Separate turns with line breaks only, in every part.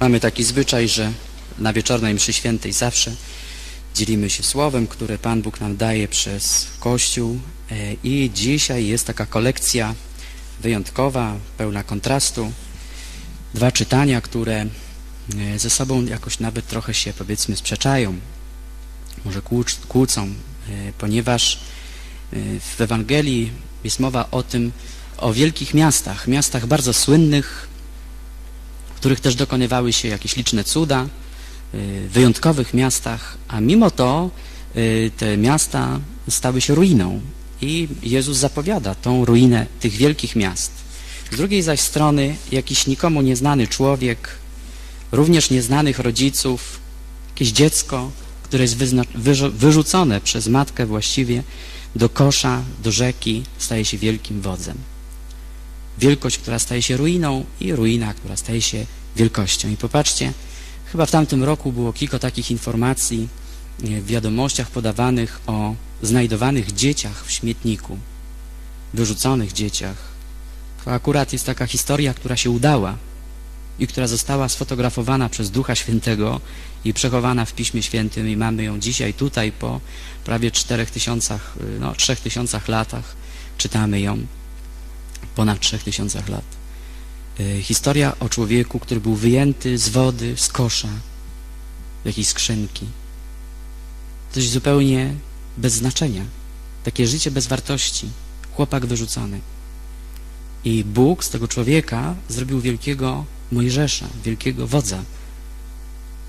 Mamy taki zwyczaj, że na wieczornej mszy świętej zawsze dzielimy się słowem, które Pan Bóg nam daje przez Kościół E, i dzisiaj jest taka kolekcja wyjątkowa, pełna kontrastu. Dwa czytania, które e, ze sobą jakoś nawet trochę się powiedzmy sprzeczają, może kłócą, e, ponieważ w Ewangelii jest mowa o tym, o wielkich miastach, miastach bardzo słynnych, w których też dokonywały się jakieś liczne cuda, y, wyjątkowych miastach, a mimo to y, te miasta stały się ruiną i Jezus zapowiada tą ruinę tych wielkich miast. Z drugiej zaś strony jakiś nikomu nieznany człowiek, również nieznanych rodziców, jakieś dziecko, które jest wyrzucone przez matkę właściwie do kosza, do rzeki, staje się wielkim wodzem wielkość, która staje się ruiną i ruina, która staje się wielkością. I popatrzcie, chyba w tamtym roku było kilka takich informacji e, w wiadomościach podawanych o znajdowanych dzieciach w śmietniku, wyrzuconych dzieciach. To akurat jest taka historia, która się udała i która została sfotografowana przez Ducha Świętego i przechowana w Piśmie Świętym i mamy ją dzisiaj tutaj po prawie czterech tysiącach, no trzech tysiącach latach czytamy ją ponad 3000 lat. Y, Historia o człowieku, który był wyjęty z wody, z kosza, jakiejś skrzynki. Coś zupełnie bez znaczenia. Takie życie bez wartości. Chłopak wyrzucony. I Bóg z tego człowieka zrobił wielkiego Mojżesza, wielkiego wodza.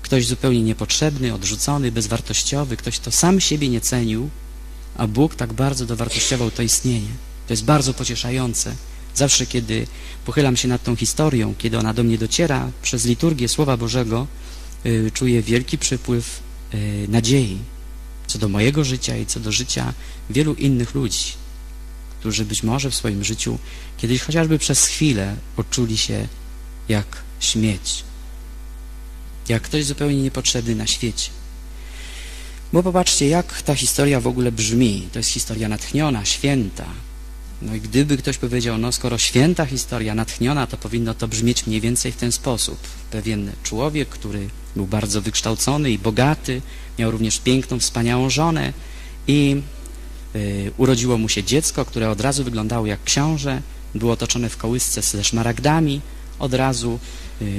Ktoś zupełnie niepotrzebny, odrzucony, bezwartościowy, ktoś, kto sam siebie nie cenił, a Bóg tak bardzo dowartościował to istnienie. To jest bardzo pocieszające. Zawsze, kiedy pochylam się nad tą historią, kiedy ona do mnie dociera przez liturgię Słowa Bożego, y, czuję wielki przypływ y, nadziei co do mojego życia i co do życia wielu innych ludzi, którzy być może w swoim życiu kiedyś chociażby przez chwilę poczuli się jak śmieć, jak ktoś zupełnie niepotrzebny na świecie. Bo popatrzcie, jak ta historia w ogóle brzmi. To jest historia natchniona, święta. No i gdyby ktoś powiedział, no skoro święta historia, natchniona, to powinno to brzmieć mniej więcej w ten sposób. Pewien człowiek, który był bardzo wykształcony i bogaty, miał również piękną, wspaniałą żonę i y, urodziło mu się dziecko, które od razu wyglądało jak książę, było otoczone w kołysce ze szmaragdami, od razu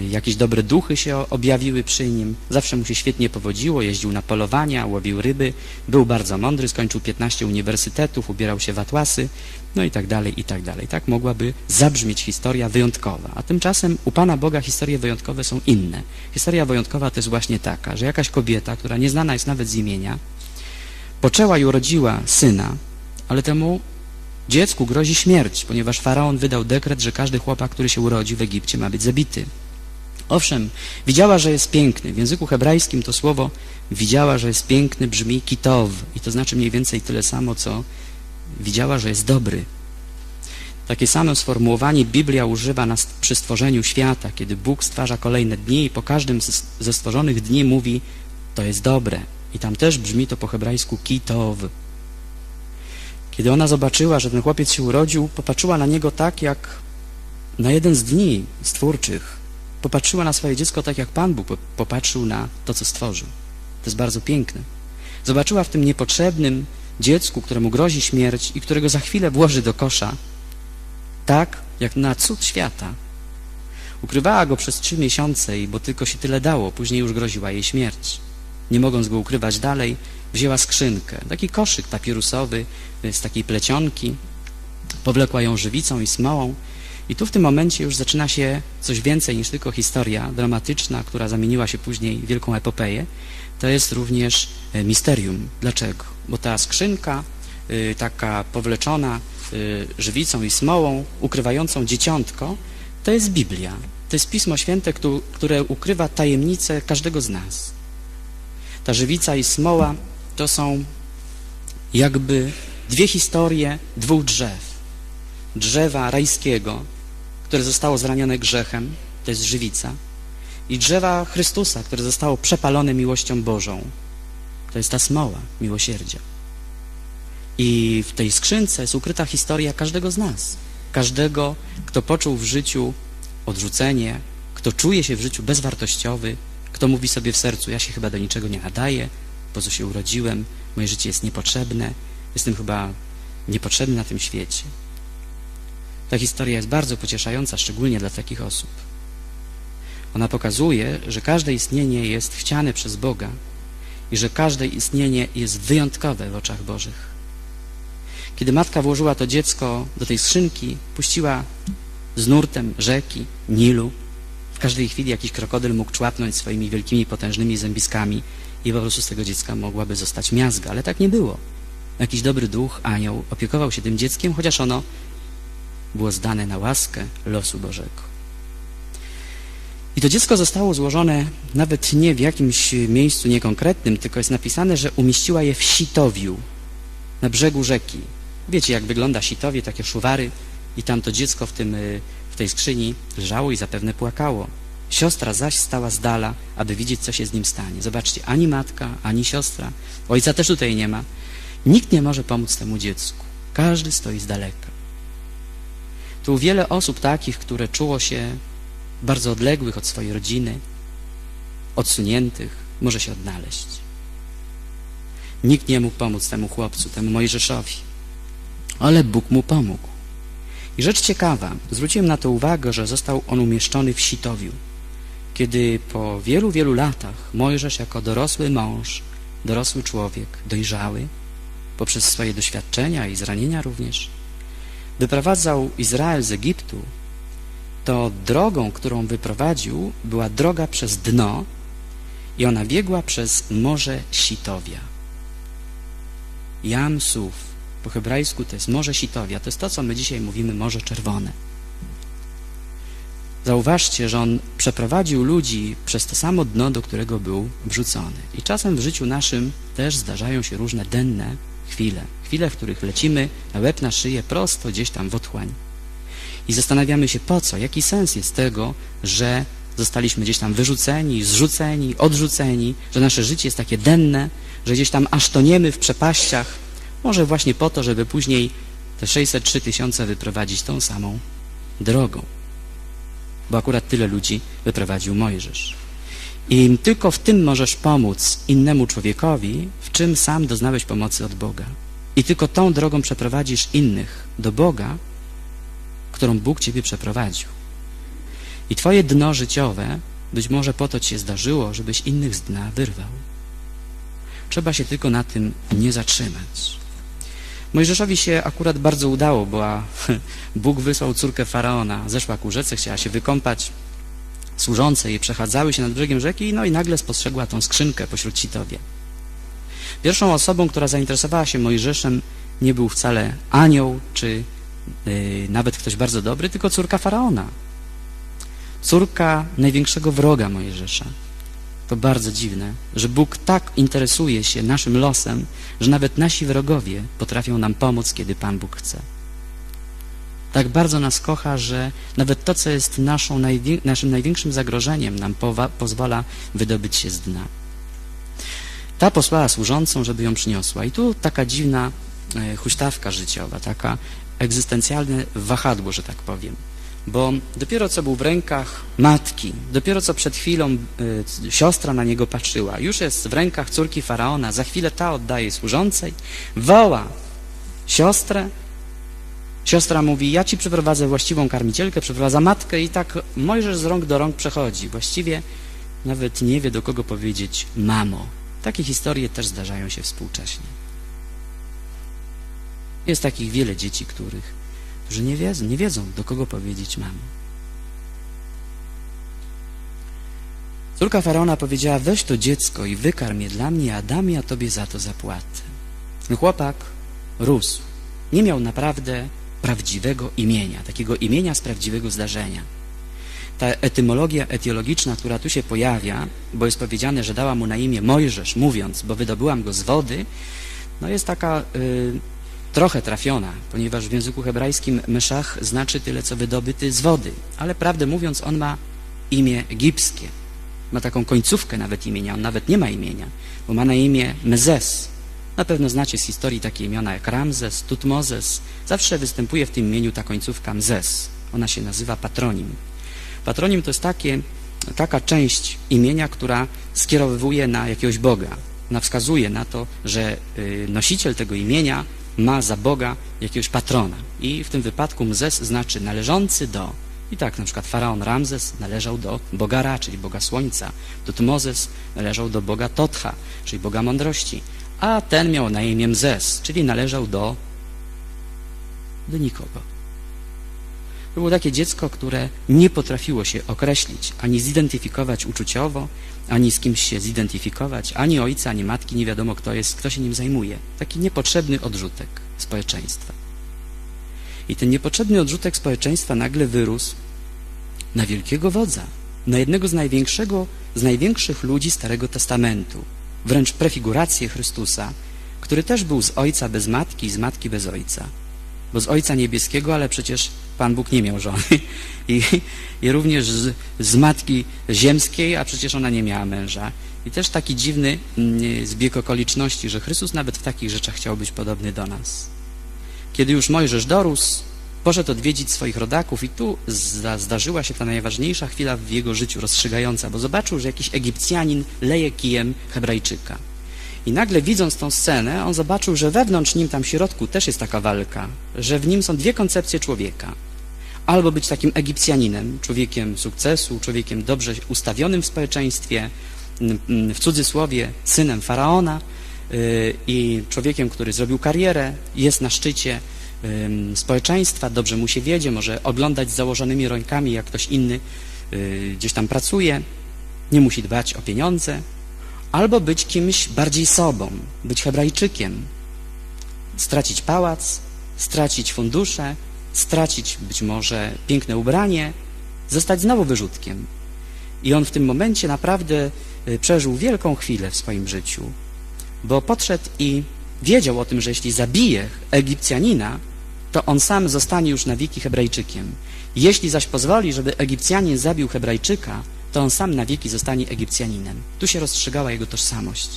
jakieś dobre duchy się objawiły przy nim, zawsze mu się świetnie powodziło, jeździł na polowania, łowił ryby, był bardzo mądry, skończył 15 uniwersytetów, ubierał się w atłasy, no i tak dalej, i tak dalej. Tak mogłaby zabrzmieć historia wyjątkowa. A tymczasem u Pana Boga historie wyjątkowe są inne. Historia wyjątkowa to jest właśnie taka, że jakaś kobieta, która nieznana jest nawet z imienia, poczęła i urodziła syna, ale temu dziecku grozi śmierć, ponieważ faraon wydał dekret, że każdy chłopak, który się urodzi w Egipcie ma być zabity. Owszem, widziała, że jest piękny. W języku hebrajskim to słowo widziała, że jest piękny brzmi kitow i to znaczy mniej więcej tyle samo, co widziała, że jest dobry. Takie samo sformułowanie Biblia używa na, przy stworzeniu świata, kiedy Bóg stwarza kolejne dni i po każdym ze stworzonych dni mówi, to jest dobre. I tam też brzmi to po hebrajsku kitow. Kiedy ona zobaczyła, że ten chłopiec się urodził, popatrzyła na niego tak, jak na jeden z dni stwórczych. Popatrzyła na swoje dziecko tak, jak Pan Bóg po- popatrzył na to, co stworzył. To jest bardzo piękne. Zobaczyła w tym niepotrzebnym dziecku, któremu grozi śmierć i którego za chwilę włoży do kosza, tak jak na cud świata. Ukrywała go przez trzy miesiące, bo tylko się tyle dało, później już groziła jej śmierć. Nie mogąc go ukrywać dalej, wzięła skrzynkę, taki koszyk papirusowy z takiej plecionki, powlekła ją żywicą i smołą i tu w tym momencie już zaczyna się coś więcej niż tylko historia dramatyczna, która zamieniła się później w wielką epopeję. To jest również e, misterium. Dlaczego? Bo ta skrzynka, y, taka powleczona y, żywicą i smołą, ukrywającą dzieciątko, to jest Biblia. To jest Pismo Święte, któ- które ukrywa tajemnicę każdego z nas. Ta żywica i smoła to są jakby dwie historie dwóch drzew. Drzewa rajskiego, które zostało zranione grzechem, to jest żywica, i drzewa Chrystusa, które zostało przepalone miłością Bożą, to jest ta smoła miłosierdzia. I w tej skrzynce jest ukryta historia każdego z nas, każdego, kto poczuł w życiu odrzucenie, kto czuje się w życiu bezwartościowy, kto mówi sobie w sercu, ja się chyba do niczego nie nadaję, po co się urodziłem, moje życie jest niepotrzebne, jestem chyba niepotrzebny na tym świecie. Ta historia jest bardzo pocieszająca, szczególnie dla takich osób. Ona pokazuje, że każde istnienie jest chciane przez Boga i że każde istnienie jest wyjątkowe w oczach Bożych. Kiedy matka włożyła to dziecko do tej skrzynki, puściła z nurtem rzeki, Nilu. W każdej chwili jakiś krokodyl mógł człapnąć swoimi wielkimi, potężnymi zębiskami i po prostu z tego dziecka mogłaby zostać miazga, ale tak nie było. Jakiś dobry duch, anioł opiekował się tym dzieckiem, chociaż ono było zdane na łaskę losu Bożego. I to dziecko zostało złożone nawet nie w jakimś miejscu niekonkretnym, tylko jest napisane, że umieściła je w sitowiu, na brzegu rzeki. Wiecie, jak wygląda sitowie, takie szuwary i tam to dziecko w, tym, y, w tej skrzyni leżało i zapewne płakało. Siostra zaś stała z dala, aby widzieć, co się z nim stanie. Zobaczcie, ani matka, ani siostra. Ojca też tutaj nie ma. Nikt nie może pomóc temu dziecku. Każdy stoi z daleka. Tu wiele osób takich, które czuło się bardzo odległych od swojej rodziny, odsuniętych, może się odnaleźć. Nikt nie mógł pomóc temu chłopcu, temu Mojżeszowi, ale Bóg mu pomógł. I rzecz ciekawa, zwróciłem na to uwagę, że został on umieszczony w sitowiu. Kiedy po wielu, wielu latach Mojżesz jako dorosły mąż, dorosły człowiek, dojrzały, poprzez swoje doświadczenia i zranienia również, wyprowadzał Izrael z Egiptu, to drogą, którą wyprowadził, była droga przez dno i ona biegła przez Morze Sitowia. Jam Suf, po hebrajsku to jest Morze Sitowia, to jest to, co my dzisiaj mówimy Morze Czerwone. Zauważcie, że on przeprowadził ludzi przez to samo dno, do którego był wrzucony. I czasem w życiu naszym też zdarzają się różne denne chwile. Chwile, w których lecimy na łeb na szyję prosto gdzieś tam w otchłań. I zastanawiamy się po co, jaki sens jest tego, że zostaliśmy gdzieś tam wyrzuceni, zrzuceni, odrzuceni, że nasze życie jest takie denne, że gdzieś tam aż toniemy w przepaściach. Może właśnie po to, żeby później te 603 tysiące wyprowadzić tą samą drogą. Bo akurat tyle ludzi wyprowadził Mojżesz. I tylko w tym możesz pomóc innemu człowiekowi, w czym sam doznałeś pomocy od Boga. I tylko tą drogą przeprowadzisz innych do Boga, którą Bóg Ciebie przeprowadził. I Twoje dno życiowe być może po to Ci się zdarzyło, żebyś innych z dna wyrwał. Trzeba się tylko na tym nie zatrzymać. Mojżeszowi się akurat bardzo udało, bo Bóg wysłał córkę Faraona, zeszła ku rzece, chciała się wykąpać, służące jej przechadzały się nad brzegiem rzeki, no i nagle spostrzegła tą skrzynkę pośród sitowie. Pierwszą osobą, która zainteresowała się Mojżeszem, nie był wcale anioł, czy yy, nawet ktoś bardzo dobry, tylko córka Faraona. Córka największego wroga Mojżesza. To bardzo dziwne, że Bóg tak interesuje się naszym losem, że nawet nasi wrogowie potrafią nam pomóc, kiedy Pan Bóg chce. Tak bardzo nas kocha, że nawet to, co jest naszą, naszym największym zagrożeniem, nam pozwala wydobyć się z dna. Ta posłała służącą, żeby ją przyniosła. I tu taka dziwna e, huśtawka życiowa, taka egzystencjalne wahadło, że tak powiem bo dopiero co był w rękach matki, dopiero co przed chwilą y, siostra na niego patrzyła, już jest w rękach córki Faraona, za chwilę ta oddaje służącej, woła siostrę, siostra mówi, ja ci przyprowadzę właściwą karmicielkę, przyprowadza matkę i tak Mojżesz z rąk do rąk przechodzi, właściwie nawet nie wie do kogo powiedzieć mamo. Takie historie też zdarzają się współcześnie. Jest takich wiele dzieci, których że nie wiedzą, nie wiedzą, do kogo powiedzieć mam. Córka Faraona powiedziała, weź to dziecko i wykarm je dla mnie, a dam ja tobie za to zapłatę. Chłopak rósł. Nie miał naprawdę prawdziwego imienia, takiego imienia z prawdziwego zdarzenia. Ta etymologia etiologiczna, która tu się pojawia, bo jest powiedziane, że dała mu na imię Mojżesz, mówiąc, bo wydobyłam go z wody, no jest taka y, trochę trafiona, ponieważ w języku hebrajskim Meszach znaczy tyle, co wydobyty z wody. Ale prawdę mówiąc, on ma imię egipskie. Ma taką końcówkę nawet imienia. On nawet nie ma imienia, bo ma na imię Mezes. Na pewno znacie z historii takie imiona jak Ramzes, Tutmozes. Zawsze występuje w tym imieniu ta końcówka Mzes. Ona się nazywa patronim. Patronim to jest takie, taka część imienia, która skierowuje na jakiegoś Boga, na wskazuje na to, że y, nosiciel tego imienia ma za Boga jakiegoś patrona. I w tym wypadku Mzes znaczy należący do. I tak na przykład faraon Ramzes należał do Boga Ra, czyli Boga Słońca. Tutmozes należał do Boga Totcha, czyli Boga Mądrości. A ten miał na imię Mzes, czyli należał do, do nikogo. To było takie dziecko, które nie potrafiło się określić, ani zidentyfikować uczuciowo, ani z kimś się zidentyfikować, ani ojca, ani matki, nie wiadomo kto jest, kto się nim zajmuje. Taki niepotrzebny odrzutek społeczeństwa. I ten niepotrzebny odrzutek społeczeństwa nagle wyrósł na wielkiego wodza, na jednego z, największego, z największych ludzi Starego Testamentu, wręcz prefigurację Chrystusa, który też był z ojca bez matki i z matki bez ojca. Bo z ojca niebieskiego, ale przecież Pan Bóg nie miał żony. I, i również z, z matki ziemskiej, a przecież ona nie miała męża. I też taki dziwny mm, zbieg okoliczności, że Chrystus nawet w takich rzeczach chciał być podobny do nas. Kiedy już Mojżesz dorósł, poszedł odwiedzić swoich rodaków i tu zda, zdarzyła się ta najważniejsza chwila w jego życiu, rozstrzygająca, bo zobaczył, że jakiś Egipcjanin leje kijem Hebrajczyka. I nagle widząc tą scenę, on zobaczył, że wewnątrz nim tam w środku też jest taka walka, że w nim są dwie koncepcje człowieka. Albo być takim Egipcjaninem, człowiekiem sukcesu, człowiekiem dobrze ustawionym w społeczeństwie, w cudzysłowie synem faraona yy, i człowiekiem, który zrobił karierę, jest na szczycie społeczeństwa, dobrze mu się wiedzie, może oglądać z założonymi rękami, jak ktoś inny yy, gdzieś tam pracuje, nie musi dbać o pieniądze, albo być kimś bardziej sobą, być Hebrajczykiem, stracić pałac, stracić fundusze, stracić być może piękne ubranie, zostać znowu wyrzutkiem. I on w tym momencie naprawdę y, przeżył wielką chwilę w swoim życiu, bo podszedł i wiedział o tym, że jeśli zabije Egipcjanina, to on sam zostanie już na wieki Hebrajczykiem. Jeśli zaś pozwoli, żeby Egipcjanin zabił Hebrajczyka, to on sam na wieki zostanie Egipcjaninem. Tu się rozstrzygała jego tożsamość.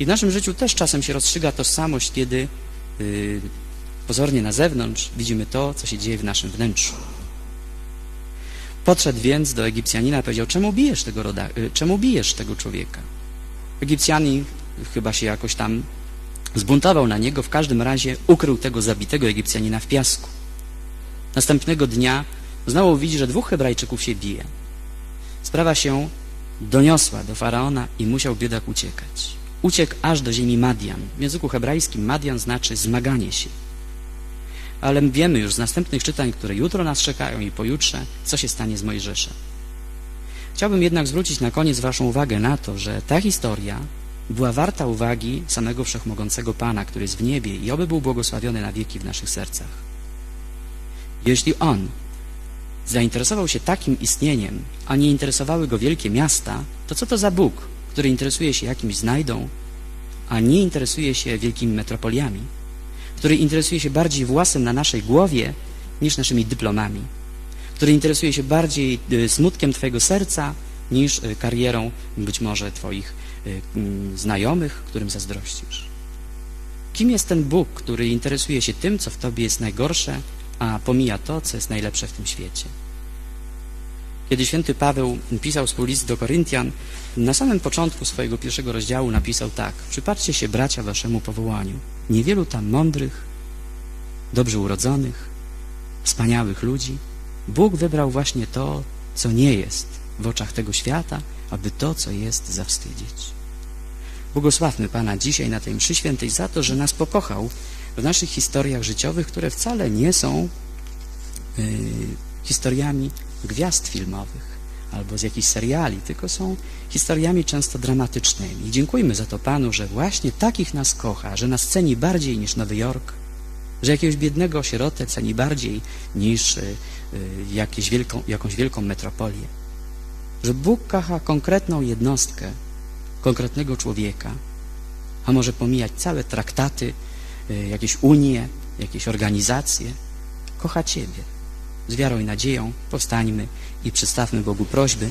I w naszym życiu też czasem się rozstrzyga tożsamość, kiedy yy, pozornie na zewnątrz widzimy to, co się dzieje w naszym wnętrzu. Podszedł więc do Egipcjanina i powiedział, czemu bijesz tego, roda, yy, czemu bijesz tego człowieka? Egipcjanin chyba się jakoś tam zbuntował na niego, w każdym razie ukrył tego zabitego Egipcjanina w piasku. Następnego dnia znowu widzi, że dwóch Hebrajczyków się bije. Sprawa się doniosła do Faraona i musiał biedak uciekać. Uciekł aż do ziemi Madian. W języku hebrajskim Madian znaczy zmaganie się. Ale wiemy już z następnych czytań, które jutro nas czekają i pojutrze, co się stanie z Mojżeszem. Chciałbym jednak zwrócić na koniec Waszą uwagę na to, że ta historia była warta uwagi samego Wszechmogącego Pana, który jest w niebie i oby był błogosławiony na wieki w naszych sercach. Jeśli On zainteresował się takim istnieniem, a nie interesowały go wielkie miasta, to co to za Bóg, który interesuje się jakimś znajdą, a nie interesuje się wielkimi metropoliami, który interesuje się bardziej własem na naszej głowie niż naszymi dyplomami, który interesuje się bardziej y, smutkiem Twojego serca niż y, karierą być może Twoich y, mm, znajomych, którym zazdrościsz. Kim jest ten Bóg, który interesuje się tym, co w Tobie jest najgorsze, a pomija to, co jest najlepsze w tym świecie. Kiedy święty Paweł pisał swój list do Koryntian, na samym początku swojego pierwszego rozdziału napisał tak Przypatrzcie się, bracia, waszemu powołaniu. Niewielu tam mądrych, dobrze urodzonych, wspaniałych ludzi. Bóg wybrał właśnie to, co nie jest w oczach tego świata, aby to, co jest, zawstydzić. Błogosławmy Pana dzisiaj na tej mszy świętej za to, że nas pokochał w naszych historiach życiowych, które wcale nie są y, historiami gwiazd filmowych albo z jakichś seriali, tylko są historiami często dramatycznymi. I dziękujmy za to Panu, że właśnie takich nas kocha, że nas ceni bardziej niż Nowy Jork, że jakiegoś biednego sierotę ceni bardziej niż y, y, jakieś wielką, jakąś wielką metropolię. Że Bóg kocha konkretną jednostkę, konkretnego człowieka, a może pomijać całe traktaty, y, jakieś unie, jakieś organizacje. Kocha Ciebie. Z wiarą i nadzieją powstańmy i przedstawmy Bogu prośby.